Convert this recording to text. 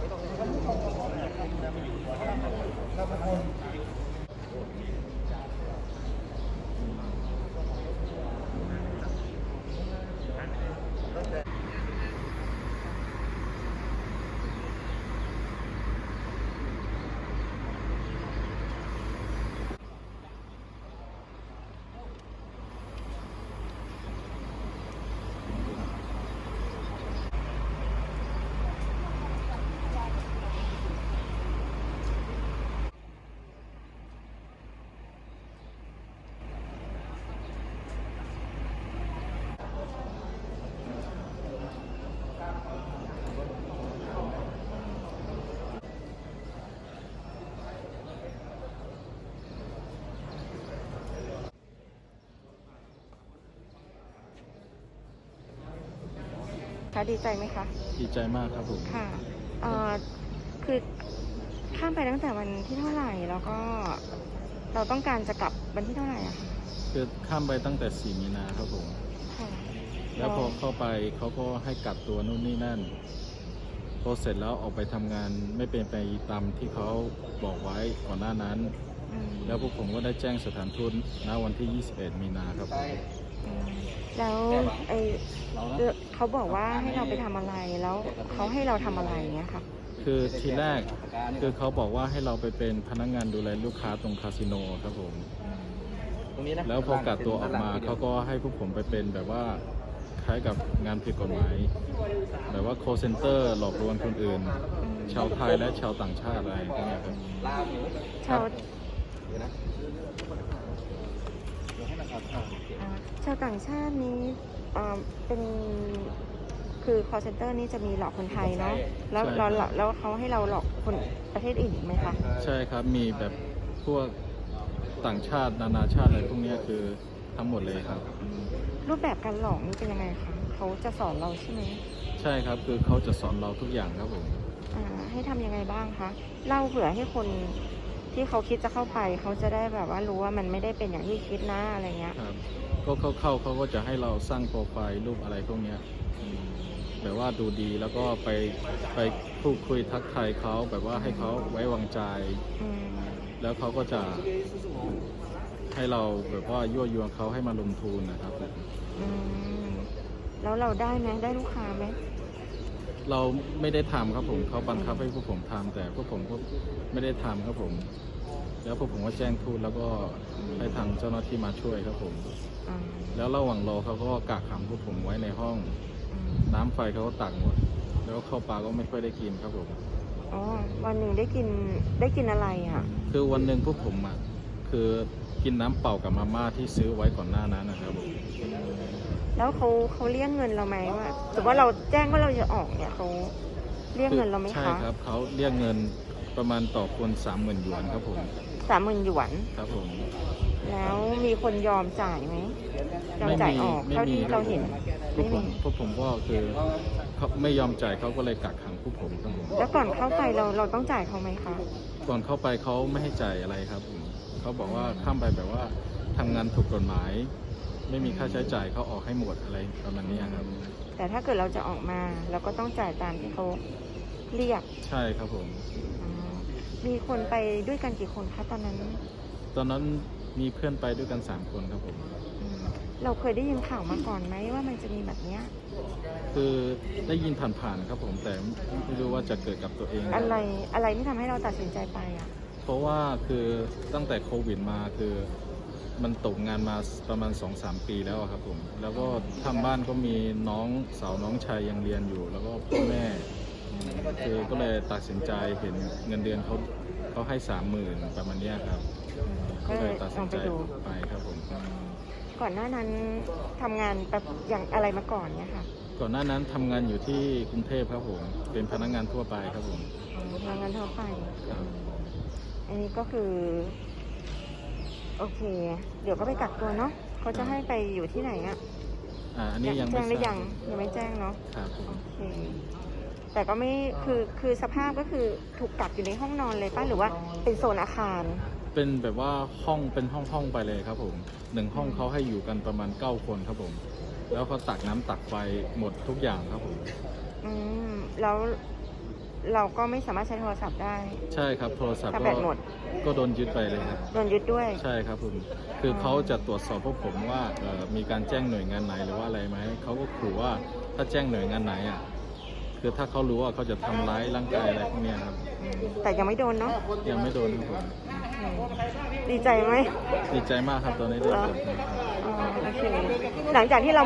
ไม่ต้องเลย คะ ดีใจไหมคะดีใจมากครับผมค่ะเอ่อคือข้ามไปตั้งแต่วันที่เท่าไหร่แล้วก็เราต้องการจะกลับวันที่เท่าไหร่อะคะคือข้ามไปตั้งแต่4มีนาครับผม ค่ะแล้วพอเข้าไปเขาก็ให้กักตัวนู่นนี่นั่น พอเสร็จแล้วออกไปทำงานไม่เป็นไปตามที่เขาบอกไว้ก่อนหน้านั้น อืมแล้วพวกผมก็ได้แจ้งสถานทูตณวันที่ 21 มีนาครับผมอืม แล้วไอเขาบอกว่าให้เราไปทำอะไรแล้วเขาให้เราทำอะไรเงี้ยค่ะ คือทีแรกคือเขาบอกว่าให้เราไปเป็นพนักงานดูแลลูกค้าตรงคาสิโนครับผม ตรงนี้นะแล้วพอกักตัวออกมาเขาก็ให้พวกผมไปเป็นแบบว่าคล้ายกับงานผิดกฎหมายแบบว่า call center หลอกลวงคนอื่น ชาวไทยและชาวต่างชาติอะไรพวกเนี้ยครับลาหมูชาวเดี๋ยว นะเดี๋ยวให้มันเอาเข้าอ่าชาวต่างชาตินี้เอ่อเป็นคือ call center นี่จะมีหลอกคนไทยเนาะแล้วเราแล้วเขาให้เราหลอกคนประเทศอื่นอีกไหมคะ ใช่ครับมีแบบพวกต่างชาตินานาชาติอะไรพวกเนี้ยคือทั้งหมดเลยครับ รูปแบบการหลอกนี่เป็นยังไงคะเขาจะสอนเราใช่ไหมใช่ครับคือเขาจะสอนเราทุกอย่างครับผมอ่าให้ทำยังไงบ้างคะเล่าเผื่อให้คน ที่เขาคิดจะเข้าไปเขาจะได้แบบว่ารู้ว่ามันไม่ได้เป็นอย่างที่คิดนะอะไรเงี้ย ครับก็เข้าเข้าเขาก็จะให้เราสร้างโปรไฟล์รูปอะไรพวกเนี้ยแบบว่าดูดีแล้วก็ไปไปพูดคุยทักทายเขาแบบว่าให้เขาไว้วางใจ อืมแล้วเขาก็จะให้เราแบบว่ายั่วยวนเขาให้มาลงทุนนะครับผมอืมแล้วเราได้ไหมได้ลูกค้าไหม เราไม่ได้ทำครับผมเขาบังคับให้พวกผมทำแต่พวกผมก็ไม่ได้ทำครับผม แล้วพวกผมก็แจ้งทูตแล้วก็ให้ทางเจ้าหน้าที่มาช่วยครับผมอ่าแล้วระหว่างรอเขาก็กักขังพวกผมไว้ในห้อง อืมน้ำไฟเขาก็ตักหมด แล้วข้าวปลาก็ไม่ค่อยได้กินครับผม อ๋อวันหนึ่งได้กินได้กินอะไรอะ คือวันหนึ่งพวกผมอะคือ กินน้ำเปล่ากับมาม่าที่ซื้อไว้ก่อนหน้านั้นนะครับผมแล้วเขาเขาเรียกเงินเราไหมว่าสมมติว่าเราแจ้งว่าเราจะออกเนี่ยเขาเรียกเงินเราไหมใช่คะครับเขาเรียกเงินประมาณต่อคนสามหมื่นหยวนครับผมสามหมื่นหยวนครับผม แล้วมีคนยอมจ่ายไหมยอมจ่ายออกไม่มีเท่าที่เราเห็นพวกไม่ผมีมพวกผมก็คือเขาไม่ยอมจ่ายเขาก็เลยกักขังพวกผมครับผมแล้วก่อนเข้าไปเราเราต้องจ่ายเขาไหมคะก่อนเข้าไปเขาไม่ให้จ่ายอะไรครับผม เขาบอกว่าข้ามไปแบบว่าทำงานถูกกฎหมาย ไม่มีค่าใช้จ่ายเขาออกให้หมดอะไรประมาณนี้ครับ แต่ถ้าเกิดเราจะออกมาเราก็ต้องจ่ายตามที่เขาเรียก ใช่ครับผมอ๋อมีคนไปด้วยกันกี่คนคะตอนนั้น ตอนนั้นมีเพื่อนไปด้วยกันสามคนครับผมอืมเราเคยได้ยินข่าวมาก่อนไหมว่ามันจะมีแบบเนี้ยคือได้ยินผ่านๆครับผมแต่ไม่รู้ว่าจะเกิดกับตัวเอง อะไรอะไรที่ทำให้เราตัดสินใจไปอะ เพราะว่าคือตั้งแต่โควิดมาคือมันตกงานมาประมาณ 2-3 ปีแล้วอะครับผม แล้วก็ทางบ้านก็มีน้องสาวน้องชายยังเรียนอยู่ แล้วก็พ่อแม่คือก็เลยตัดสินใจเห็นเงินเดือนเขาเขาให้สามหมื่นประมาณเนี้ยครับก็ก็เลเลยยตัดลสิอนงใจไปดูไปครับผมอืมก่อนหน้านั้นทำงานแบบอย่างอะไรมาก่อนเนี่ยค่ะ ก่อนหน้านั้นทำงานอยู่ที่กรุงเทพครับผม เป็นพนักงานทั่วไปครับผมอืมทำงานทั่วไปครับ อันนี้ก็คือ โอเค เดี๋ยวก็ไปกักตัวเนาะเขาจะให้ไปอยู่ที่ไหนอะอ่าอันนี้ยังแจ้ไม่งทหรือรายับงยังไม่แจ้งเนาะครับผมโอเค แต่ก็ไม่คือคือสภาพก็คือถูกกักอยู่ในห้องนอนเลยป่ะหรือว่าเป็นโซนอาคาร เป็นแบบว่าห้องเป็นห้องห้องๆไปเลยครับผมหนึ่งห้องเขาให้อยู่กันประมาณ9คนครับผมอแล้วเขาตักน้ำตักไฟหมดทุกอย่างครับผม อืม แล้ว เราก็ไม่สามารถใช้โทรศัพท์ได้ ใช่ครับโทรศัพท์ถ้าก็แบตหมด ก็โดนยึดไปเลยครับ โดนยึดด้วย ใช่ครับผมคือเขาจะตรวจสอบพวกผมว่าเอ่อมีการแจ้งหน่วยงานไหนหรือว่าอะไรไหมเขาก็ขู่ว่าถ้าแจ้งหน่วยงานไหนอะคือถ้าเขารู้ว่าเขาจะทำร้ายร่างกายอะไรพวกเนี้ยครับอืมแต่ยังไม่โดนเนาะยังไม่โดนครับผมอืมดีใจไหมดีใจมากครับตอนนี้ได้เหรอเกิดนะครับ อ๋อโอเคหลังจากที่เรา